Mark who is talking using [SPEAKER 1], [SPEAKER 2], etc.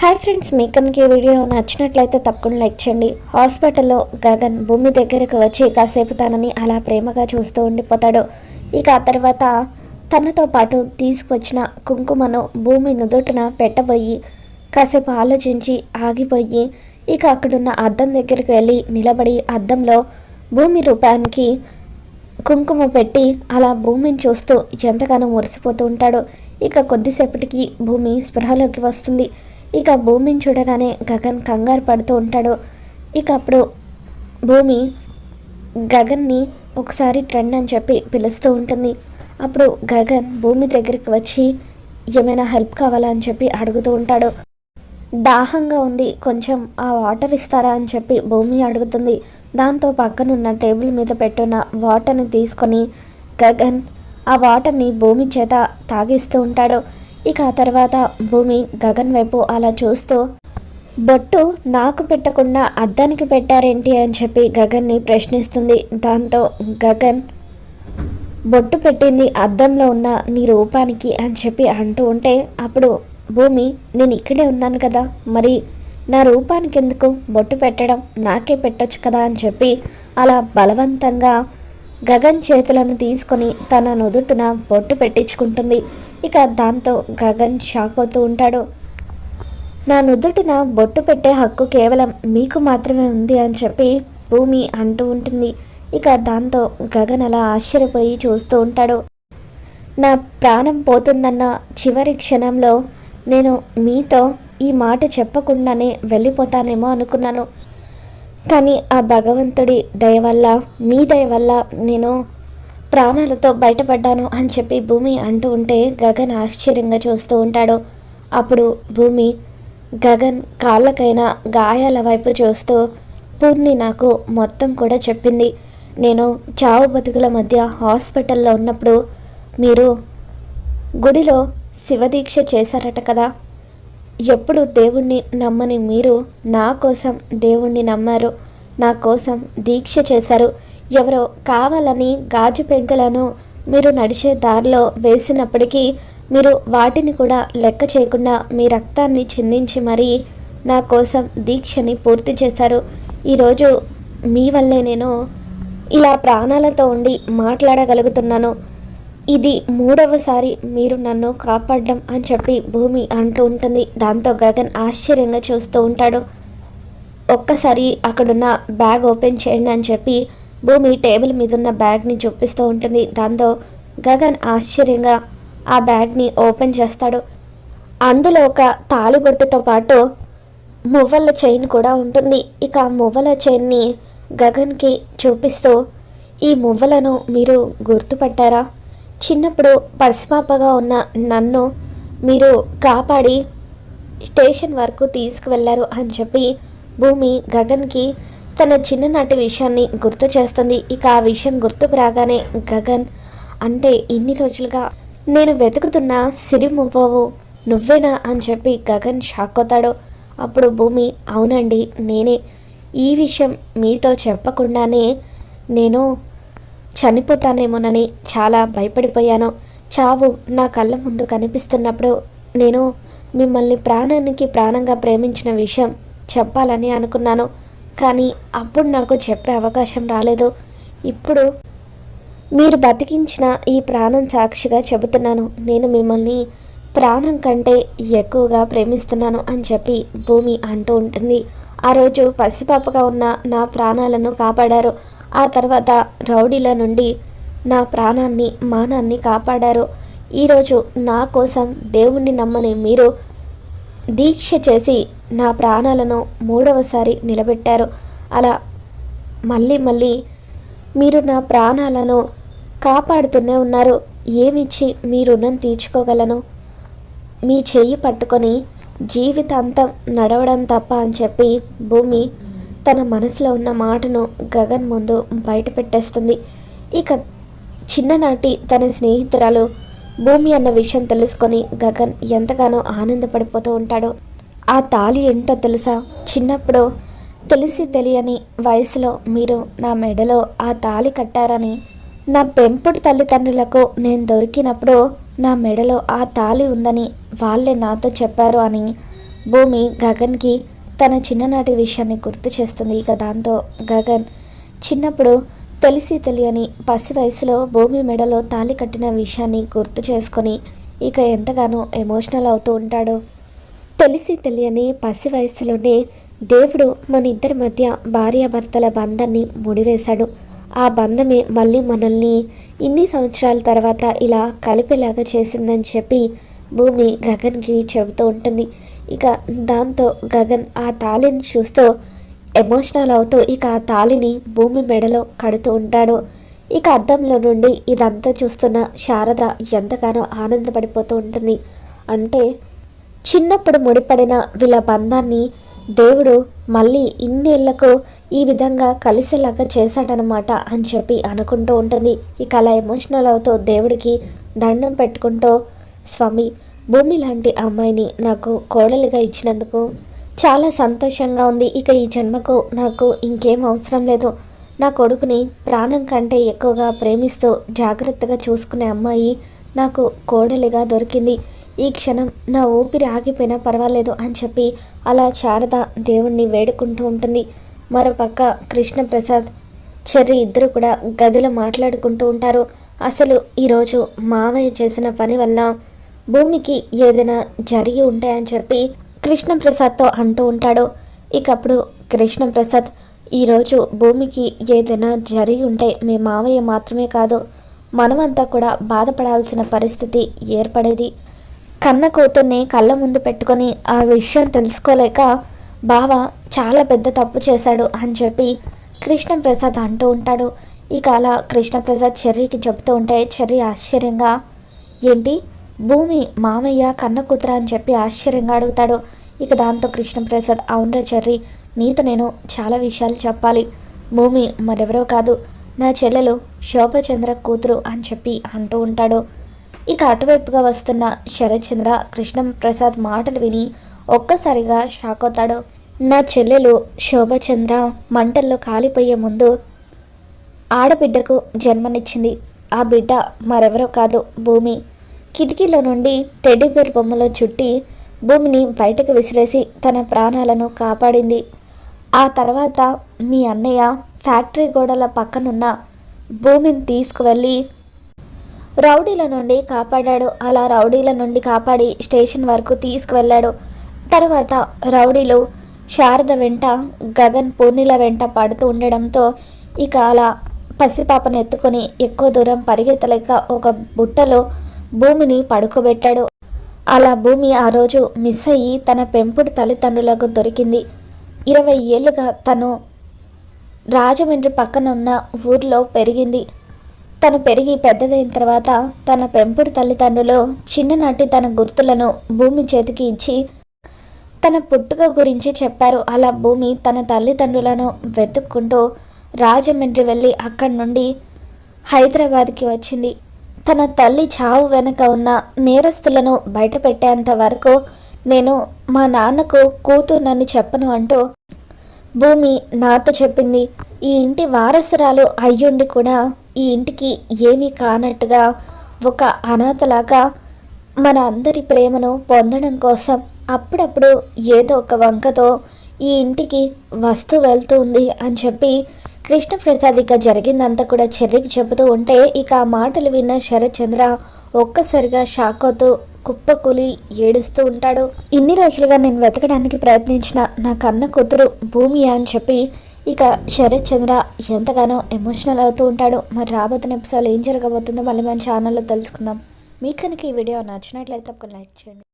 [SPEAKER 1] Hi friends మీకు కనుక ఈ వీడియో నచ్చినట్లయితే తప్పకుండా లైక్ చేయండి. హాస్పిటల్లో గగన్ భూమి దగ్గరకు వచ్చి కాసేపు తనని అలా ప్రేమగా చూస్తూ ఉండిపోతాడు. ఇక ఆ తర్వాత తనతో పాటు తీసుకువచ్చిన కుంకుమను భూమి నుదుటిన పెట్టబోయి కాసేపు ఆలోచించి ఆగిపోయి ఇక అక్కడున్న అద్దం దగ్గరికి వెళ్ళి నిలబడి అద్దంలో భూమి రూపానికి కుంకుమ పెట్టి అలా భూమిని చూస్తూ ఎంతగానో మురిసిపోతూ ఉంటాడు. ఇక కొద్దిసేపటికి భూమి స్పృహలోకి వస్తుంది. ఇక భూమిని చూడగానే గగన్ కంగారు పడుతూ ఉంటాడు. ఇక అప్పుడు భూమి గగన్ని ఒకసారి ట్రెండ్ అని చెప్పి పిలుస్తూ ఉంటుంది. అప్పుడు గగన్ భూమి దగ్గరికి వచ్చి ఏమైనా హెల్ప్ కావాలా? అని చెప్పి అడుగుతూ ఉంటాడు. దాహంగా ఉంది. కొంచెం ఆ వాటర్ ఇస్తారా? అని చెప్పి భూమి అడుగుతుంది. దాంతో పక్కనున్న టేబుల్ మీద పెట్టున్న వాటర్ని తీసుకొని గగన్ ఆ వాటర్ని భూమి చేత తాగిస్తూ ఉంటాడు. ఇక ఆ తర్వాత భూమి గగన్ వైపు అలా చూస్తూ బొట్టు నాకు పెట్టకుండా అద్దానికి పెట్టారేంటి? అని చెప్పి గగన్ని ప్రశ్నిస్తుంది. దాంతో గగన్ బొట్టు పెట్టింది అద్దంలో ఉన్న నీ రూపానికి అని చెప్పి అంటూ ఉంటే అప్పుడు భూమి నేను ఇక్కడే ఉన్నాను కదా మరి నా రూపానికి ఎందుకు బొట్టు పెట్టడం నాకే పెట్టచ్చు కదా అని చెప్పి అలా బలవంతంగా గగన్ చేతులను తీసుకొని తన నుదుటిన బొట్టు పెట్టించుకుంటుంది. ఇక దాంతో గగన్ షాక్ అవుతూ ఉంటాడు. నా నుదుటిన బొట్టు పెట్టే హక్కు కేవలం మీకు మాత్రమే ఉంది అని చెప్పి భూమి అంటూ ఉంటుంది. ఇక దాంతో గగన్ అలా ఆశ్చర్యపోయి చూస్తూ ఉంటాడు. నా ప్రాణం పోతుందన్న చివరి క్షణంలో నేను మీతో ఈ మాట చెప్పకుండానే వెళ్ళిపోతానేమో అనుకున్నాను. కానీ ఆ భగవంతుడి దయ వల్ల మీ దయ వల్ల నేను ప్రాణాలతో బయటపడ్డాను అని చెప్పి భూమి అంటూ ఉంటే గగన్ ఆశ్చర్యంగా చూస్తూ ఉంటాడు. అప్పుడు భూమి గగన్ కాళ్ళకైనా గాయాల వైపు చూస్తూ పూర్ణి నాకు మొత్తం కూడా చెప్పింది. నేను చావు బతుకుల మధ్య హాస్పిటల్లో ఉన్నప్పుడు మీరు గుడిలో శివదీక్ష చేశారట కదా. ఎప్పుడు దేవుణ్ణి నమ్మని మీరు నా కోసం దేవుణ్ణి నమ్మారు నా కోసం దీక్ష చేశారు. ఎవరో కావాలని గాజు పెంకులను మీరు నడిచే దారిలో వేసినప్పటికీ మీరు వాటిని కూడా లెక్క చేయకుండా మీ రక్తాన్ని చిందించి మరీ నా కోసం దీక్షని పూర్తి చేశారు. ఈరోజు మీ వల్లే నేను ఇలా ప్రాణాలతో ఉండి మాట్లాడగలుగుతున్నాను. ఇది మూడవసారి మీరు నన్ను కాపాడడం అని చెప్పి భూమి అంటూ ఉంటుంది. దాంతో గగన్ ఆశ్చర్యంగా చూస్తూ ఉంటాడు. ఒక్కసారి అక్కడున్న బ్యాగ్ ఓపెన్ చేయండి అని చెప్పి భూమి టేబుల్ మీద ఉన్న బ్యాగ్ని చూపిస్తూ ఉంటుంది. దాంతో గగన్ ఆశ్చర్యంగా ఆ బ్యాగ్ని ఓపెన్ చేస్తాడు. అందులో ఒక తాలిబొట్టుతో పాటు మువ్వల చైన్ కూడా ఉంటుంది. ఇక మువ్వల చైన్ని గగన్కి చూపిస్తూ ఈ మువ్వలను మీరు గుర్తుపట్టారా? చిన్నప్పుడు పసిపాపగా ఉన్న నన్ను మీరు కాపాడి స్టేషన్ వరకు తీసుకువెళ్ళారు అని చెప్పి భూమి గగన్కి తన చిన్ననాటి విషయాన్ని గుర్తు చేస్తుంది. ఇక ఆ విషయం గుర్తుకు రాగానే గగన్ అంటే ఇన్ని రోజులుగా నేను వెతుకుతున్న సిరిమువ్వవు నువ్వేనా? అని చెప్పి గగన్ షాక్ అవుతాడు అప్పుడు భూమి అవునండి నేనే. ఈ విషయం మీతో చెప్పకుండానే నేను చనిపోతానేమోనని చాలా భయపడిపోయాను. చావు నా కళ్ళ ముందు కనిపిస్తున్నప్పుడు నేను మిమ్మల్ని ప్రాణానికి ప్రాణంగా ప్రేమించిన విషయం చెప్పాలని అనుకున్నాను. కానీ అప్పుడు నాకు చెప్పే అవకాశం రాలేదు. ఇప్పుడు మీరు బతికించిన ఈ ప్రాణం సాక్షిగా చెబుతున్నాను. నేను మిమ్మల్ని ప్రాణం కంటే ఎక్కువగా ప్రేమిస్తున్నాను అని చెప్పి భూమి అంటూ ఉంటుంది. ఆ రోజు పసిపాపగా ఉన్న నా ప్రాణాలను కాపాడారు. ఆ తర్వాత రౌడీల నుండి నా ప్రాణాన్ని మానాన్ని కాపాడారు. ఈరోజు నా కోసం దేవుణ్ణి నమ్మని మీరు దీక్ష చేసి నా ప్రాణాలను మూడవసారి నిలబెట్టారు. అలా మళ్ళీ మళ్ళీ మీరు నా ప్రాణాలను కాపాడుతూనే ఉన్నారు. ఏమిచ్చి మీ రుణం తీర్చుకోగలను? మీ చెయ్యి పట్టుకొని జీవితాంతం నడవడం తప్ప అని చెప్పి భూమి తన మనసులో ఉన్న మాటను గగన్ ముందు బయట పెట్టేస్తుంది. ఇక చిన్ననాటి తన స్నేహితురాలు భూమి అన్న విషయం తెలుసుకొని గగన్ ఎంతగానో ఆనందపడిపోతూ ఉంటాడు. ఆ తాలి ఏంటో తెలుసా? చిన్నప్పుడు తెలిసి తెలియని వయసులో మీరు నా మెడలో ఆ తాలి కట్టారని నా పెంపుడు తల్లిదండ్రులకు నేను దొరికినప్పుడు నా మెడలో ఆ తాలి ఉందని వాళ్ళే నాతో చెప్పారు అని భూమి గగన్కి తన చిన్ననాటి విషయాన్ని గుర్తు చేస్తుంది. ఇక దాంతో గగన్ చిన్నప్పుడు తెలిసి తెలియని పసి వయసులో భూమి మెడలో తాళి కట్టిన విషయాన్ని గుర్తు చేసుకొని ఇక ఎంతగానో ఎమోషనల్ అవుతూ ఉంటాడు. తెలిసి తెలియని పసి వయసులోనే దేవుడు మన ఇద్దరి మధ్య భార్యాభర్తల బంధాన్ని ముడివేశాడు. ఆ బంధమే మళ్ళీ మనల్ని ఇన్ని సంవత్సరాల తర్వాత ఇలా కలిపేలాగా చేసిందని చెప్పి భూమి గగన్కి చెబుతూ ఉంటుంది. ఇక దాంతో గగన్ ఆ తాళిని చూస్తూ ఎమోషనల్ అవుతూ ఇక ఆ తాళిని భూమి మెడలో కడుతూ ఉంటాడు. ఇక అద్దంలో నుండి ఇదంతా చూస్తున్న శారద ఎంతగానో ఆనందపడిపోతూ ఉంటుంది. అంటే చిన్నప్పుడు ముడిపడిన వీళ్ళ బంధాన్ని దేవుడు మళ్ళీ ఇన్నేళ్ళకు ఈ విధంగా కలిసేలాగా చేశాడనమాట అని చెప్పి అనుకుంటూ ఉంటుంది. ఇక అలా ఎమోషనల్ అవుతూ దేవుడికి దండం పెట్టుకుంటూ స్వామి భూమి లాంటి అమ్మాయిని నాకు కోడలిగా ఇచ్చినందుకు చాలా సంతోషంగా ఉంది. ఇక ఈ జన్మకు నాకు ఇంకేం అవసరం లేదు. నా కొడుకుని ప్రాణం కంటే ఎక్కువగా ప్రేమిస్తూ జాగ్రత్తగా చూసుకునే అమ్మాయి నాకు కోడలిగా దొరికింది. ఈ క్షణం నా ఊపిరి ఆగిపోయినా పర్వాలేదు అని చెప్పి అలా శారద దేవుణ్ణి వేడుకుంటూ ఉంటుంది. మరోపక్క కృష్ణప్రసాద్ చెర్రి ఇద్దరు కూడా గదిలో మాట్లాడుకుంటూ ఉంటారు. అసలు ఈరోజు మావయ్య చేసిన పని వల్ల భూమికి ఏదైనా జరిగి ఉంటాయని చెప్పి కృష్ణప్రసాద్తో అంటూ ఉంటాడు. ఇక అప్పుడు కృష్ణప్రసాద్ ఈరోజు భూమికి ఏదైనా జరిగి ఉంటే మీ మావయ్య మాత్రమే కాదు మనమంతా కూడా బాధపడాల్సిన పరిస్థితి ఏర్పడేది కన్న కూతుర్ని కళ్ళ ముందు పెట్టుకొని ఆ విషయం తెలుసుకోలేక బావ చాలా పెద్ద తప్పు చేశాడు అని చెప్పి కృష్ణప్రసాద్ అంటూ ఉంటాడు. ఇక అలా కృష్ణప్రసాద్ చెర్రీకి చెబుతూ ఉంటే చెర్రీ ఆశ్చర్యంగా ఏంటి? భూమి మామయ్య కన్న కూతురు అని చెప్పి ఆశ్చర్యంగా అడుగుతాడు. ఇక దాంతో కృష్ణప్రసాద్ అవునరా చెర్రీ నీతో నేను చాలా విషయాలు చెప్పాలి. భూమి మరెవరో కాదు నా చెల్లెలు శోభచంద్ర కూతురు అని చెప్పి అంటూ ఉంటాడు. ఇక అటువైపుగా వస్తున్న శరత్చంద్ర కృష్ణప్రసాద్ మాటలు విని ఒక్కసారిగా షాక్ అవుతాడు. నా చెల్లెలు శోభచంద్ర మంటల్లో కాలిపోయే ముందు ఆడబిడ్డకు జన్మనిచ్చింది. ఆ బిడ్డ మరెవరో కాదు భూమి. కిటికీలో నుండి టెడ్డీబేర్ బొమ్మలో చుట్టి భూమిని బయటకు విసిరేసి తన ప్రాణాలను కాపాడింది. ఆ తర్వాత మీ అన్నయ్య ఫ్యాక్టరీ గోడల పక్కనున్న భూమిని తీసుకువెళ్ళి రౌడీల నుండి కాపాడాడు. అలా రౌడీల నుండి కాపాడి స్టేషన్ వరకు తీసుకువెళ్ళాడు. తర్వాత రౌడీలు శారద వెంట గగన్ పూర్ణిల వెంట పడుతూ ఉండడంతో ఇక అలా పసిపాపను ఎత్తుకొని ఎక్కువ దూరం పరిగెత్తలేక ఒక బుట్టలో భూమిని పడుకోబెట్టాడు. అలా భూమి ఆ రోజు మిస్ అయ్యి తన పెంపుడు తల్లిదండ్రులకు దొరికింది. ఇరవై ఏళ్ళుగా తను రాజమండ్రి పక్కన ఉన్న ఊర్లో పెరిగింది. తను పెరిగి పెద్దదైన తర్వాత తన పెంపుడు తల్లిదండ్రులు చిన్ననాటి తన గుర్తులను భూమి చేతికి ఇచ్చి తన పుట్టుక గురించి చెప్పారు. అలా భూమి తన తల్లిదండ్రులను వెతుక్కుంటూ రాజమండ్రి వెళ్ళి అక్కడి నుండి హైదరాబాద్కి వచ్చింది. తన తల్లి చావు వెనుక ఉన్న నేరస్తులను బయటపెట్టేంత వరకు నేను మా నాన్నకు కూతుర్నని చెప్పను అంటూ భూమి నాతో చెప్పింది. ఈ ఇంటి వారసురాలు అయ్యుండి కూడా ఈ ఇంటికి ఏమీ కానట్టుగా ఒక అనాథలాగా మన అందరి ప్రేమను పొందడం కోసం అప్పుడప్పుడు ఏదో ఒక వంకతో ఈ ఇంటికి వస్తూ వెళ్తుంది అని చెప్పి కృష్ణప్రసాద్ ఇక జరిగిందంతా కూడా చెర్రికి చెబుతూ ఉంటే ఇక ఆ మాటలు విన్న శరత్చంద్ర ఒక్కసారిగా షాక్ అవుతూ కుప్పకూలి ఏడుస్తూ ఉంటాడు. ఇన్ని రోజులుగా నేను వెతకడానికి ప్రయత్నించిన నా కన్న కూతురు భూమి అని చెప్పి ఇక శరత్ చంద్ర ఎంతగానో ఎమోషనల్ అవుతూ ఉంటాడు. మరి రాబోతున్న ఎపిసోడ్ ఏం జరగబోతుందో మళ్ళీ మన ఛానల్లో తెలుసుకుందాం. మీకు కనుక ఈ వీడియో నచ్చినట్లయితే ఒక లైక్ చేయండి.